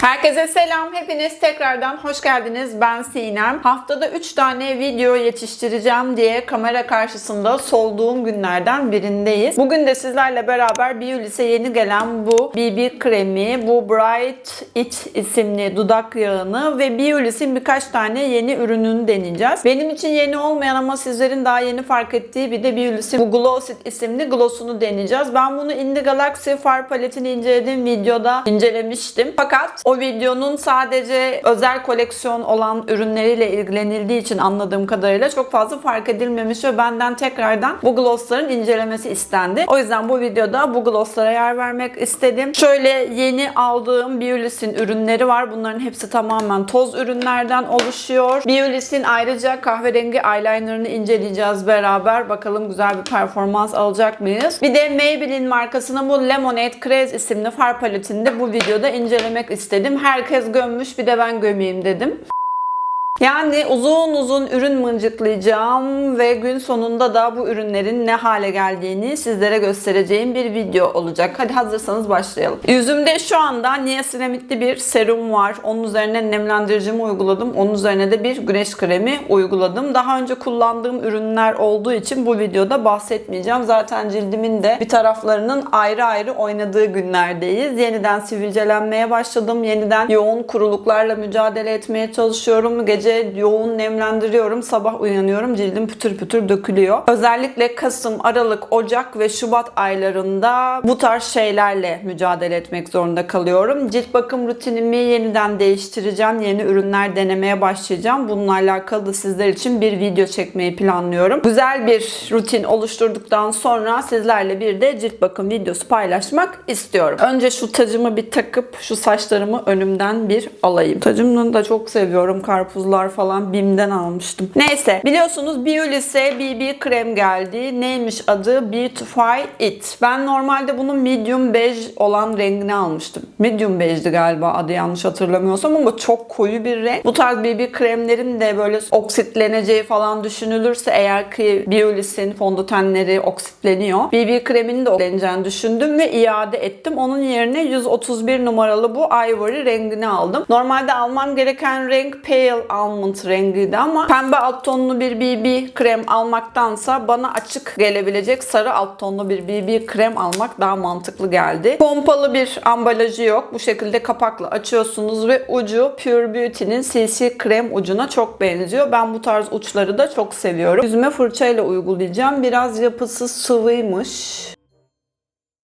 Herkese selam. Hepiniz tekrardan hoş geldiniz. Ben Sinem. Haftada 3 tane video yetiştireceğim diye kamera karşısında solduğum günlerden birindeyiz. Bugün de sizlerle beraber Biolis'e yeni gelen bu BB kremi, bu Bright It isimli dudak yağını ve Biolis'in birkaç tane yeni ürününü deneyeceğiz. Benim için yeni olmayan ama sizlerin daha yeni fark ettiği bir de Biolis'in bu Gloss It isimli gloss'unu deneyeceğiz. Ben bunu Indie Galaxy far paletini incelediğim videoda incelemiştim. Fakat o videonun sadece özel koleksiyon olan ürünleriyle ilgilenildiği için anladığım kadarıyla çok fazla fark edilmemiş ve benden tekrardan bu glossların incelemesi istendi. O yüzden bu videoda bu glosslara yer vermek istedim. Şöyle yeni aldığım Biolis'in ürünleri var. Bunların hepsi tamamen toz ürünlerden oluşuyor. Biolis'in ayrıca kahverengi eyelinerını inceleyeceğiz beraber. Bakalım güzel bir performans alacak mıyız? Bir de Maybelline markasının bu Lemonade Craze isimli far paletini de bu videoda incelemek istedim. Herkes gömmüş bir de ben gömeyim dedim. Yani uzun uzun ürün mıncıklayacağım ve gün sonunda da bu ürünlerin ne hale geldiğini sizlere göstereceğim bir video olacak. Hadi hazırsanız başlayalım. Yüzümde şu anda niasinamidli bir serum var. Onun üzerine nemlendiricimi uyguladım. Onun üzerine de bir güneş kremi uyguladım. Daha önce kullandığım ürünler olduğu için bu videoda bahsetmeyeceğim. Zaten cildimin de bir taraflarının ayrı ayrı oynadığı günlerdeyiz. Yeniden sivilcelenmeye başladım. Yeniden yoğun kuruluklarla mücadele etmeye çalışıyorum. Gece yoğun nemlendiriyorum. Sabah uyanıyorum. Cildim pütür pütür dökülüyor. Özellikle Kasım, Aralık, Ocak ve Şubat aylarında bu tarz şeylerle mücadele etmek zorunda kalıyorum. Cilt bakım rutinimi yeniden değiştireceğim. Yeni ürünler denemeye başlayacağım. Bununla alakalı da sizler için bir video çekmeyi planlıyorum. Güzel bir rutin oluşturduktan sonra sizlerle bir de cilt bakım videosu paylaşmak istiyorum. Önce şu tacımı bir takıp şu saçlarımı önümden bir alayım. Tacımı da çok seviyorum. Karpuzlar falan BİM'den almıştım. Neyse biliyorsunuz Biolis'e BB krem geldi. Neymiş adı? Beautify It. Ben normalde bunun medium bej olan rengini almıştım. Medium bejdi galiba adı yanlış hatırlamıyorsam ama çok koyu bir renk. Bu tarz BB kremlerin de böyle oksitleneceği falan düşünülürse eğer ki Biolis'in fondötenleri oksitleniyor. BB kreminin de oksitleneceğini düşündüm ve iade ettim. Onun yerine 131 numaralı bu Ivory rengini aldım. Normalde almam gereken renk Pale Almond rengiydi ama pembe alt tonlu bir BB krem almaktansa bana açık gelebilecek sarı alt tonlu bir BB krem almak daha mantıklı geldi. Pompalı bir ambalajı yok. Bu şekilde kapakla açıyorsunuz ve ucu Pure Beauty'nin CC krem ucuna çok benziyor. Ben bu tarz uçları da çok seviyorum. Yüzüme fırçayla uygulayacağım. Biraz yapısı sıvıymış.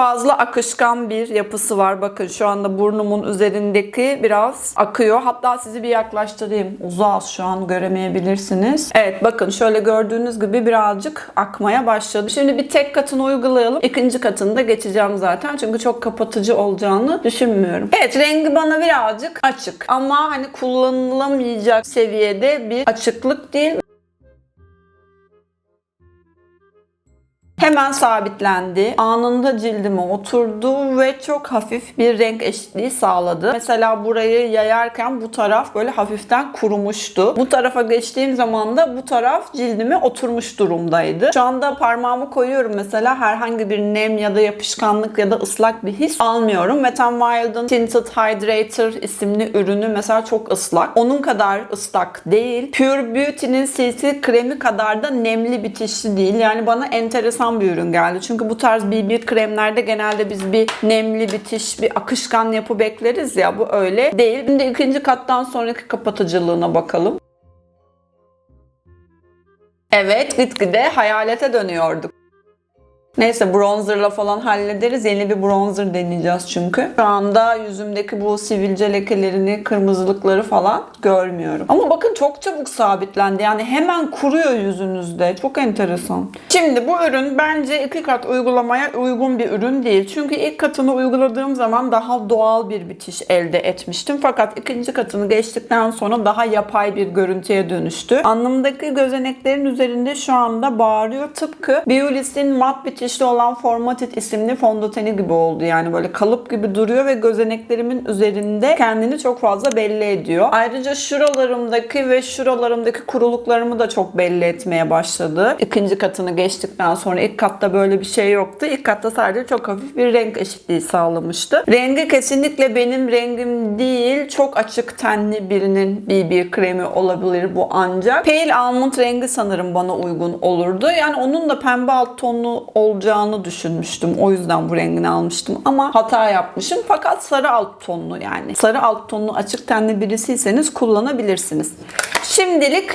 Fazla akışkan bir yapısı var. Bakın şu anda burnumun üzerindeki biraz akıyor. Hatta sizi bir yaklaştırayım. Uzağız şu an göremeyebilirsiniz. Evet bakın şöyle gördüğünüz gibi birazcık akmaya başladı. Şimdi bir tek katını uygulayalım. İkinci katını da geçeceğim zaten. Çünkü çok kapatıcı olacağını düşünmüyorum. Evet rengi bana birazcık açık. Ama hani kullanılamayacak seviyede bir açıklık değil. Hemen sabitlendi. Anında cildime oturdu ve çok hafif bir renk eşitliği sağladı. Mesela burayı yayarken bu taraf böyle hafiften kurumuştu. Bu tarafa geçtiğim zaman da bu taraf cildime oturmuş durumdaydı. Şu anda parmağımı koyuyorum mesela herhangi bir nem ya da yapışkanlık ya da ıslak bir his almıyorum. Wet n Wild'ın Tinted Hydrator isimli ürünü mesela çok ıslak. Onun kadar ıslak değil. Pure Beauty'nin CC kremi kadar da nemli bitişli değil. Yani bana enteresan bir ürün geldi. Çünkü bu tarz BB kremlerde genelde biz bir nemli bitiş, bir akışkan yapı bekleriz ya. Bu öyle değil. Şimdi ikinci kattan sonraki kapatıcılığına bakalım. Evet gitgide hayalete dönüyorduk. Neyse bronzerla falan hallederiz. Yeni bir bronzer deneyeceğiz çünkü. Şu anda yüzümdeki bu sivilce lekelerini, kırmızılıkları falan görmüyorum. Ama bakın çok çabuk sabitlendi. Yani hemen kuruyor yüzünüzde. Çok enteresan. Şimdi bu ürün bence iki kat uygulamaya uygun bir ürün değil. Çünkü ilk katını uyguladığım zaman daha doğal bir bitiş elde etmiştim. Fakat ikinci katını geçtikten sonra daha yapay bir görüntüye dönüştü. Alnımdaki gözeneklerin üzerinde şu anda bağırıyor. Tıpkı Biolis'in mat bitiş bitişli olan Formatit isimli fondöteni gibi oldu. Yani böyle kalıp gibi duruyor ve gözeneklerimin üzerinde kendini çok fazla belli ediyor. Ayrıca şuralarımdaki ve şuralarımdaki kuruluklarımı da çok belli etmeye başladı. İkinci katını geçtikten sonra ilk katta böyle bir şey yoktu. İlk katta sadece çok hafif bir renk eşitliği sağlamıştı. Rengi kesinlikle benim rengim değil. Çok açık tenli birinin BB kremi olabilir bu ancak. Pale almond rengi sanırım bana uygun olurdu. Yani onun da pembe alt tonlu olacağını düşünmüştüm. O yüzden bu rengini almıştım. Ama hata yapmışım. Fakat sarı alt tonlu yani. Sarı alt tonlu açık tenli birisiyseniz kullanabilirsiniz. Şimdilik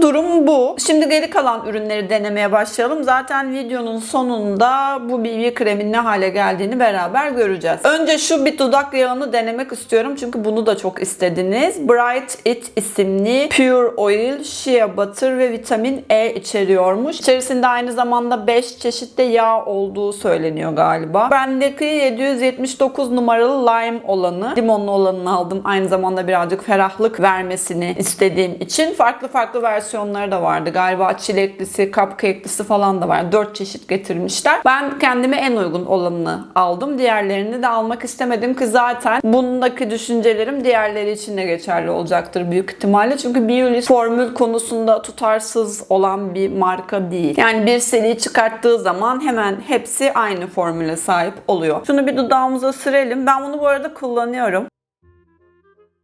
Durum bu. Şimdi geri kalan ürünleri denemeye başlayalım. Zaten videonun sonunda bu BB kremin ne hale geldiğini beraber göreceğiz. Önce şu bir dudak yağını denemek istiyorum. Çünkü bunu da çok istediniz. Bright It isimli Pure Oil, Shea Butter ve vitamin E içeriyormuş. İçerisinde aynı zamanda 5 çeşit de yağ olduğu söyleniyor galiba. Bendeki 779 numaralı lime olanı, limonlu olanını aldım. Aynı zamanda birazcık ferahlık vermesini istediğim için farklı farklı versiyonları da vardı. Galiba çileklisi, cupcake'lisi falan da var. 4 çeşit getirmişler. Ben kendime en uygun olanını aldım. Diğerlerini de almak istemedim ki zaten bundaki düşüncelerim diğerleri için de geçerli olacaktır büyük ihtimalle. Çünkü Biolis formül konusunda tutarsız olan bir marka değil. Yani bir seri çıkarttığı zaman hemen hepsi aynı formüle sahip oluyor. Şunu bir dudağımıza sürelim. Ben bunu bu arada kullanıyorum.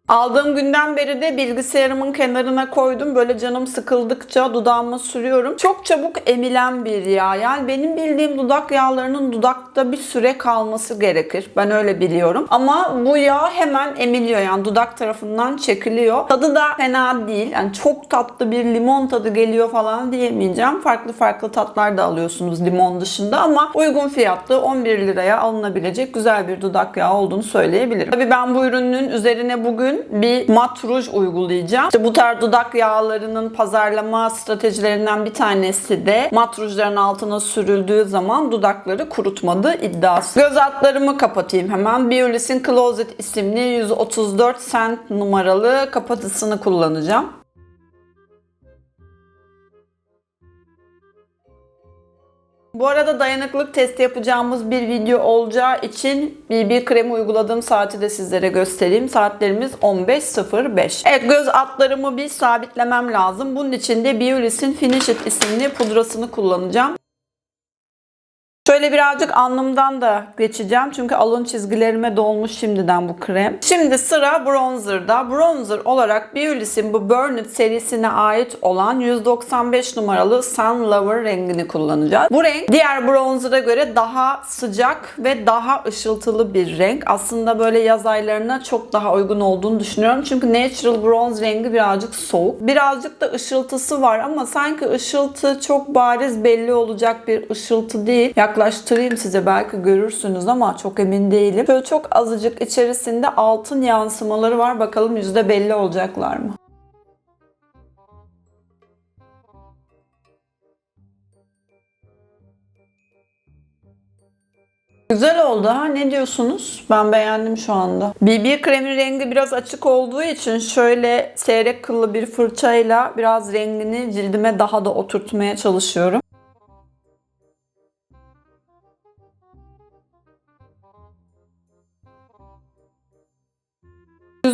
Aldığım günden beri de bilgisayarımın kenarına koydum. Böyle canım sıkıldıkça dudağıma sürüyorum. Çok çabuk emilen bir yağ. Yani benim bildiğim dudak yağlarının dudakta bir süre kalması gerekir. Ben öyle biliyorum. Ama bu yağ hemen emiliyor. Yani dudak tarafından çekiliyor. Tadı da fena değil. Yani çok tatlı bir limon tadı geliyor falan diyemeyeceğim. Farklı farklı tatlar da alıyorsunuz limon dışında ama uygun fiyatlı 11 liraya alınabilecek güzel bir dudak yağı olduğunu söyleyebilirim. Tabii ben bu ürünün üzerine bugün bir mat ruj uygulayacağım. İşte bu tarz dudak yağlarının pazarlama stratejilerinden bir tanesi de mat rujların altına sürüldüğü zaman dudakları kurutmadı iddiası. Göz altlarımı kapatayım hemen. Biolis'in Closet isimli 134 cent numaralı kapatısını kullanacağım. Bu arada dayanıklılık testi yapacağımız bir video olacağı için BB kremi uyguladığım saati de sizlere göstereyim. Saatlerimiz 15.05. Evet göz altlarımı bir sabitlemem lazım. Bunun için de Biolis'in Finish It isimli pudrasını kullanacağım. Şöyle birazcık alnımdan da geçeceğim. Çünkü alın çizgilerime dolmuş şimdiden bu krem. Şimdi sıra bronzer'da. Bronzer olarak Biolis'in bu Burn It serisine ait olan 195 numaralı Sun Lover rengini kullanacağız. Bu renk diğer bronzer'a göre daha sıcak ve daha ışıltılı bir renk. Aslında böyle yaz aylarına çok daha uygun olduğunu düşünüyorum. Çünkü Natural Bronze rengi birazcık soğuk. Birazcık da ışıltısı var ama sanki ışıltı çok bariz belli olacak bir ışıltı değil. Yaklaştırayım size belki görürsünüz ama çok emin değilim. Şöyle çok azıcık içerisinde altın yansımaları var. Bakalım yüzde belli olacaklar mı? Güzel oldu ha ne diyorsunuz? Ben beğendim şu anda. BB kremin rengi biraz açık olduğu için şöyle seyrek kıllı bir fırçayla biraz rengini cildime daha da oturtmaya çalışıyorum.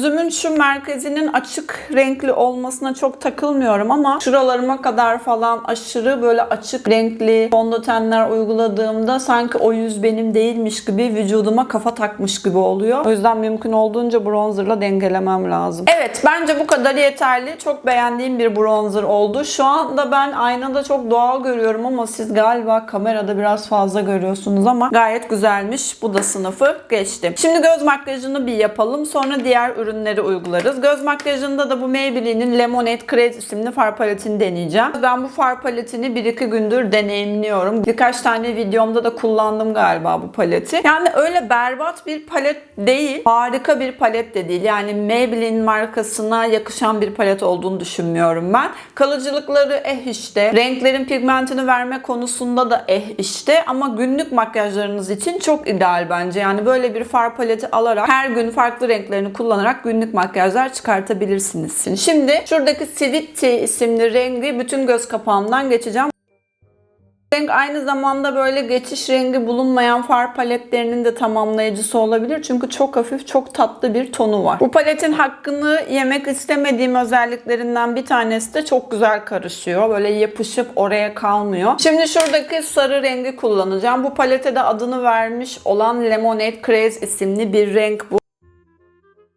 Yüzümün şu merkezinin açık renkli olmasına çok takılmıyorum ama şuralarıma kadar falan aşırı böyle açık renkli fondötenler uyguladığımda sanki o yüz benim değilmiş gibi vücuduma kafa takmış gibi oluyor. O yüzden mümkün olduğunca bronzerla dengelemem lazım. Evet bence bu kadar yeterli. Çok beğendiğim bir bronzer oldu. Şu anda ben aynada çok doğal görüyorum ama siz galiba kamerada biraz fazla görüyorsunuz ama gayet güzelmiş. Bu da sınıfı geçtim. Şimdi göz makyajını bir yapalım. Sonra diğer ürünleri uygularız. Göz makyajında da bu Maybelline'in Lemonade Crease isimli far paletini deneyeceğim. Ben bu far paletini 1-2 gündür deneyimliyorum. Birkaç tane videomda da kullandım galiba bu paleti. Yani öyle berbat bir palet değil. Harika bir palet de değil. Yani Maybelline markasına yakışan bir palet olduğunu düşünmüyorum ben. Kalıcılıkları eh işte. Renklerin pigmentini verme konusunda da eh işte. Ama günlük makyajlarınız için çok ideal bence. Yani böyle bir far paleti alarak her gün farklı renklerini kullanarak günlük makyajlar çıkartabilirsiniz. Şimdi şuradaki Tea isimli rengi bütün göz kapağımdan geçeceğim. Renk aynı zamanda böyle geçiş rengi bulunmayan far paletlerinin de tamamlayıcısı olabilir. Çünkü çok hafif, çok tatlı bir tonu var. Bu paletin hakkını yemek istemediğim özelliklerinden bir tanesi de çok güzel karışıyor. Böyle yapışıp oraya kalmıyor. Şimdi şuradaki sarı rengi kullanacağım. Bu palete de adını vermiş olan Lemonade Craze isimli bir renk bu.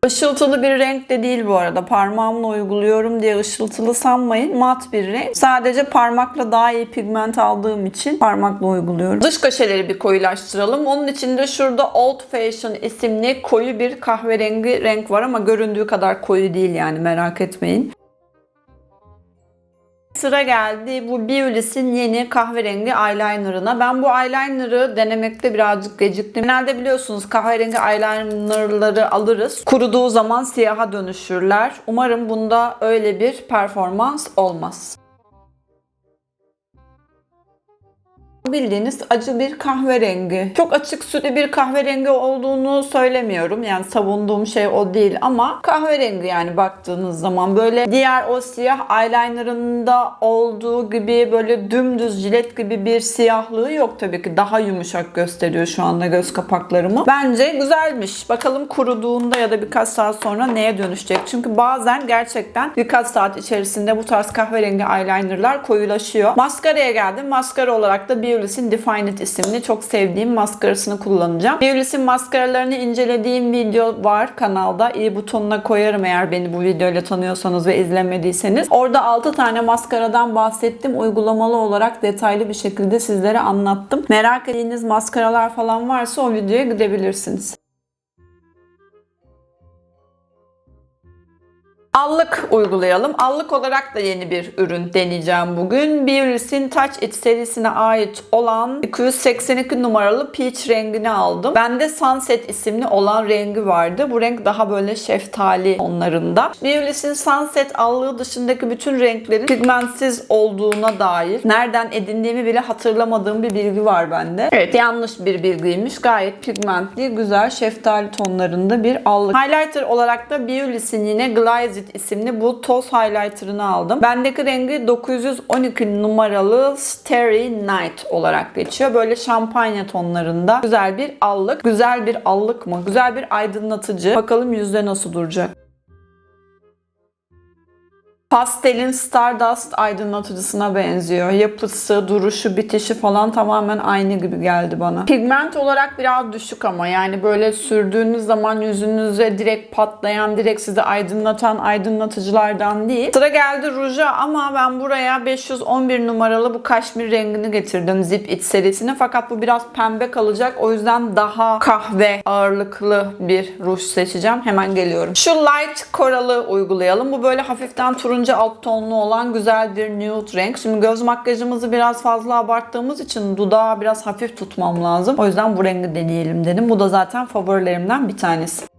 Işıltılı bir renk de değil bu arada. Parmağımla uyguluyorum diye ışıltılı sanmayın. Mat bir renk. Sadece parmakla daha iyi pigment aldığım için parmakla uyguluyorum. Dış köşeleri bir koyulaştıralım. Onun için de şurada Old Fashion isimli koyu bir kahverengi renk var ama göründüğü kadar koyu değil yani merak etmeyin. Sıra geldi bu Beulis'in yeni kahverengi eyelinerına. Ben bu eyeliner'ı denemekte birazcık geciktim. Genelde biliyorsunuz kahverengi eyeliner'ları alırız. Kuruduğu zaman siyaha dönüşürler. Umarım bunda öyle bir performans olmaz. Bildiğiniz acı bir kahverengi. Çok açık sütlü bir kahverengi olduğunu söylemiyorum. Yani savunduğum şey o değil ama kahverengi yani baktığınız zaman böyle diğer o siyah eyelinerında olduğu gibi böyle dümdüz jilet gibi bir siyahlığı yok tabii ki. Daha yumuşak gösteriyor şu anda göz kapaklarımı. Bence güzelmiş. Bakalım kuruduğunda ya da birkaç saat sonra neye dönüşecek? Çünkü bazen gerçekten birkaç saat içerisinde bu tarz kahverengi eyelinerlar koyulaşıyor. Maskaraya geldim. Maskara olarak da Beulis'in Define isimli çok sevdiğim maskarasını kullanacağım. Beulis'in maskaralarını incelediğim video var kanalda. İyi butonuna koyarım eğer beni bu videoyla tanıyorsanız ve izlemediyseniz. Orada 6 tane maskaradan bahsettim. Uygulamalı olarak detaylı bir şekilde sizlere anlattım. Merak ettiğiniz maskaralar falan varsa o videoya gidebilirsiniz. Allık uygulayalım. Allık olarak da yeni bir ürün deneyeceğim bugün. Beulis'in Touch It serisine ait olan 282 numaralı peach rengini aldım. Bende Sunset isimli olan rengi vardı. Bu renk daha böyle şeftali tonlarında. Beulis'in Sunset allığı dışındaki bütün renklerin pigmentsiz olduğuna dair nereden edindiğimi bile hatırlamadığım bir bilgi var bende. Evet yanlış bir bilgiymiş. Gayet pigmentli, güzel şeftali tonlarında bir allık. Highlighter olarak da Beulis'in yine Glaze It isimli bu toz highlighter'ını aldım. Bendeki rengi 912 numaralı Starry Night olarak geçiyor. Böyle şampanya tonlarında güzel bir allık. Güzel bir allık mı? Güzel bir aydınlatıcı. Bakalım yüzde nasıl duracak. Pastelin Stardust aydınlatıcısına benziyor. Yapısı, duruşu, bitişi falan tamamen aynı gibi geldi bana. Pigment olarak biraz düşük ama yani böyle sürdüğünüz zaman yüzünüze direkt patlayan, direkt sizi aydınlatan aydınlatıcılardan değil. Sıra geldi ruja ama ben buraya 511 numaralı bu kaşmir rengini getirdim Zip It serisini. Fakat bu biraz pembe kalacak. O yüzden daha kahve ağırlıklı bir ruj seçeceğim. Hemen geliyorum. Şu light koralı uygulayalım. Bu böyle hafiften turuncu alt tonlu olan güzel bir nude renk. Şimdi göz makyajımızı biraz fazla abarttığımız için dudağı biraz hafif tutmam lazım. O yüzden bu rengi deneyelim dedim. Bu da zaten favorilerimden bir tanesi.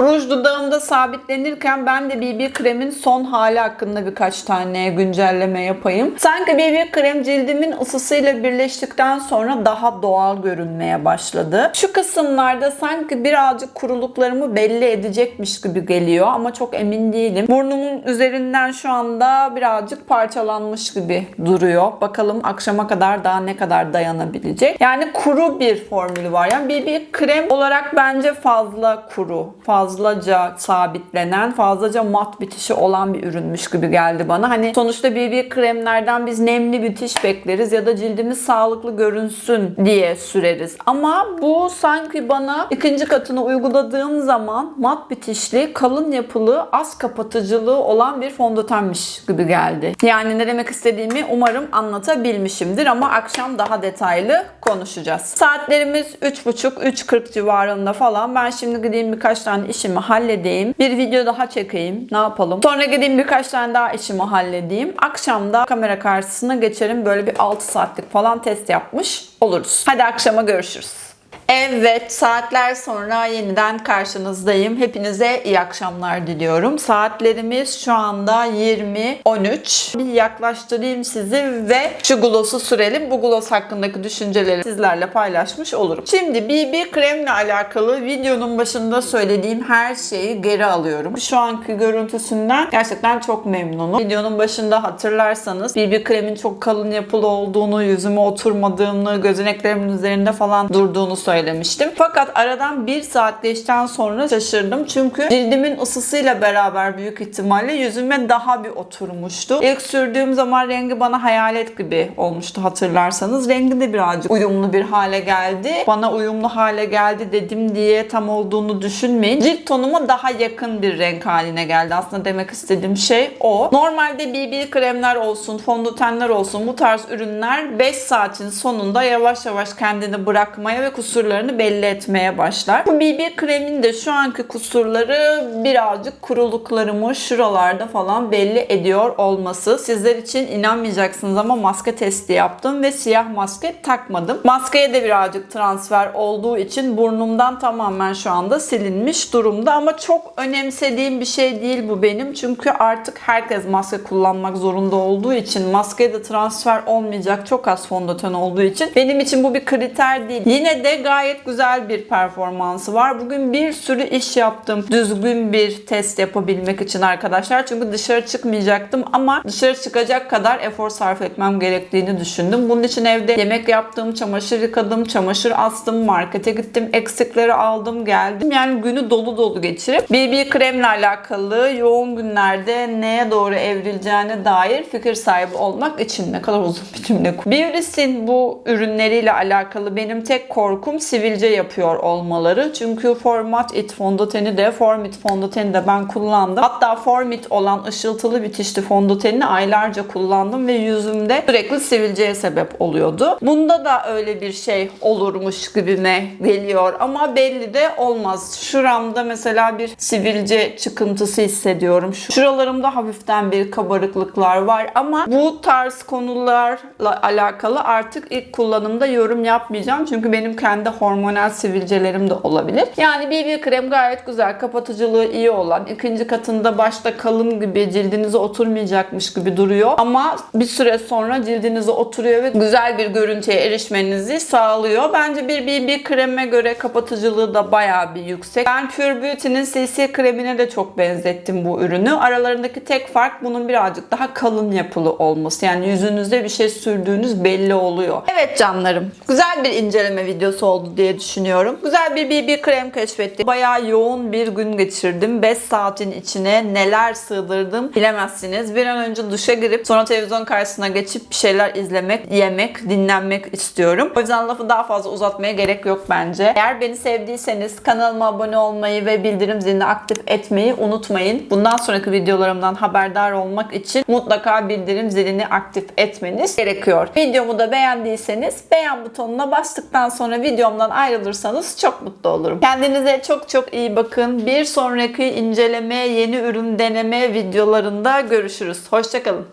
Ruj dudağımda sabitlenirken ben de BB kremin son hali hakkında birkaç tane güncelleme yapayım. Sanki BB krem cildimin ısısıyla birleştikten sonra daha doğal görünmeye başladı. Şu kısımlarda sanki birazcık kuruluklarımı belli edecekmiş gibi geliyor ama çok emin değilim. Burnumun üzerinden şu anda birazcık parçalanmış gibi duruyor. Bakalım akşama kadar daha ne kadar dayanabilecek. Yani kuru bir formülü var. Yani BB krem olarak bence fazla kuru, fazlaca sabitlenen, fazlaca mat bitişi olan bir ürünmüş gibi geldi bana. Hani sonuçta BB kremlerden biz nemli bitiş bekleriz ya da cildimiz sağlıklı görünsün diye süreriz. Ama bu sanki bana ikinci katını uyguladığım zaman mat bitişli, kalın yapılı, az kapatıcılığı olan bir fondötenmiş gibi geldi. Yani ne demek istediğimi umarım anlatabilmişimdir ama akşam daha detaylı konuşacağız. Saatlerimiz 3.30-3.40 civarında falan. Ben şimdi gideyim birkaç tane işimi halledeyim. Bir video daha çekeyim. Ne yapalım? Sonra gideyim birkaç tane daha işimi halledeyim. Akşam da kamera karşısına geçerim. Böyle bir 6 saatlik falan test yapmış oluruz. Hadi akşama görüşürüz. Evet, saatler sonra yeniden karşınızdayım. Hepinize iyi akşamlar diliyorum. Saatlerimiz şu anda 20.13. Bir yaklaştırayım sizi ve şu gloss'u sürelim. Bu gloss hakkındaki düşünceleri sizlerle paylaşmış olurum. Şimdi BB kremle alakalı videonun başında söylediğim her şeyi geri alıyorum. Şu anki görüntüsünden gerçekten çok memnunum. Videonun başında hatırlarsanız BB kremin çok kalın yapılı olduğunu, yüzüme oturmadığını, gözeneklerimin üzerinde falan durduğunu söylemiştim. Fakat aradan bir saat geçten sonra şaşırdım. Çünkü cildimin ısısıyla beraber büyük ihtimalle yüzüme daha bir oturmuştu. İlk sürdüğüm zaman rengi bana hayalet gibi olmuştu hatırlarsanız. Rengi de birazcık uyumlu bir hale geldi. Bana uyumlu hale geldi dedim diye tam olduğunu düşünmeyin. Cilt tonuma daha yakın bir renk haline geldi. Aslında demek istediğim şey o. Normalde BB kremler olsun, fondötenler olsun bu tarz ürünler 5 saatin sonunda yavaş yavaş kendini bırakmaya ve kusurlarını belli etmeye başlar. Bu BB kremin de şu anki kusurları birazcık kuruluklarımı şuralarda falan belli ediyor olması. Sizler için inanmayacaksınız ama maske testi yaptım ve siyah maske takmadım. Maskeye de birazcık transfer olduğu için burnumdan tamamen şu anda silinmiş durumda ama çok önemsediğim bir şey değil bu benim. Çünkü artık herkes maske kullanmak zorunda olduğu için maskeye de transfer olmayacak çok az fondöten olduğu için benim için bu bir kriter değil. Yine de gayet güzel bir performansı var. Bugün bir sürü iş yaptım. Düzgün bir test yapabilmek için arkadaşlar. Çünkü dışarı çıkmayacaktım ama dışarı çıkacak kadar efor sarf etmem gerektiğini düşündüm. Bunun için evde yemek yaptım, çamaşır yıkadım, çamaşır astım, markete gittim, eksikleri aldım, geldim. Yani günü dolu dolu geçirip BB kremle alakalı yoğun günlerde neye doğru evrileceğine dair fikir sahibi olmak için ne kadar uzun bir cümle. Beauty'sin bu ürünleriyle alakalı benim tek korkum sivilce yapıyor olmaları. Çünkü Format It fondöteni de Formit fondöteni de ben kullandım. Hatta Formit olan ışıltılı bitişli fondötenini aylarca kullandım ve yüzümde sürekli sivilceye sebep oluyordu. Bunda da öyle bir şey olurmuş gibime geliyor ama belli de olmaz. Şuramda mesela bir sivilce çıkıntısı hissediyorum. Şuralarımda hafiften bir kabarıklıklar var ama bu tarz konularla alakalı artık ilk kullanımda yorum yapmayacağım. Çünkü benim kendi hormonal sivilcelerim de olabilir. Yani BB krem gayet güzel. Kapatıcılığı iyi olan. ikinci katında başta kalın gibi cildinize oturmayacakmış gibi duruyor. Ama bir süre sonra cildinize oturuyor ve güzel bir görüntüye erişmenizi sağlıyor. Bence bir BB kreme göre kapatıcılığı da bayağı bir yüksek. Ben Pure Beauty'nin CC kremine de çok benzettim bu ürünü. Aralarındaki tek fark bunun birazcık daha kalın yapılı olması. Yani yüzünüzde bir şey sürdüğünüz belli oluyor. Evet canlarım. Güzel bir inceleme videosu oldu diye düşünüyorum. Güzel bir BB krem keşfettim. Bayağı yoğun bir gün geçirdim. 5 saatin içine neler sığdırdım bilemezsiniz. Bir an önce duşa girip sonra televizyon karşısına geçip bir şeyler izlemek, yemek, dinlenmek istiyorum. O yüzden lafı daha fazla uzatmaya gerek yok bence. Eğer beni sevdiyseniz kanalıma abone olmayı ve bildirim zilini aktif etmeyi unutmayın. Bundan sonraki videolarımdan haberdar olmak için mutlaka bildirim zilini aktif etmeniz gerekiyor. Videomu da beğendiyseniz beğen butonuna bastıktan sonra videomdan ayrılırsanız çok mutlu olurum. Kendinize çok çok iyi bakın. Bir sonraki inceleme, yeni ürün deneme videolarında görüşürüz. Hoşçakalın.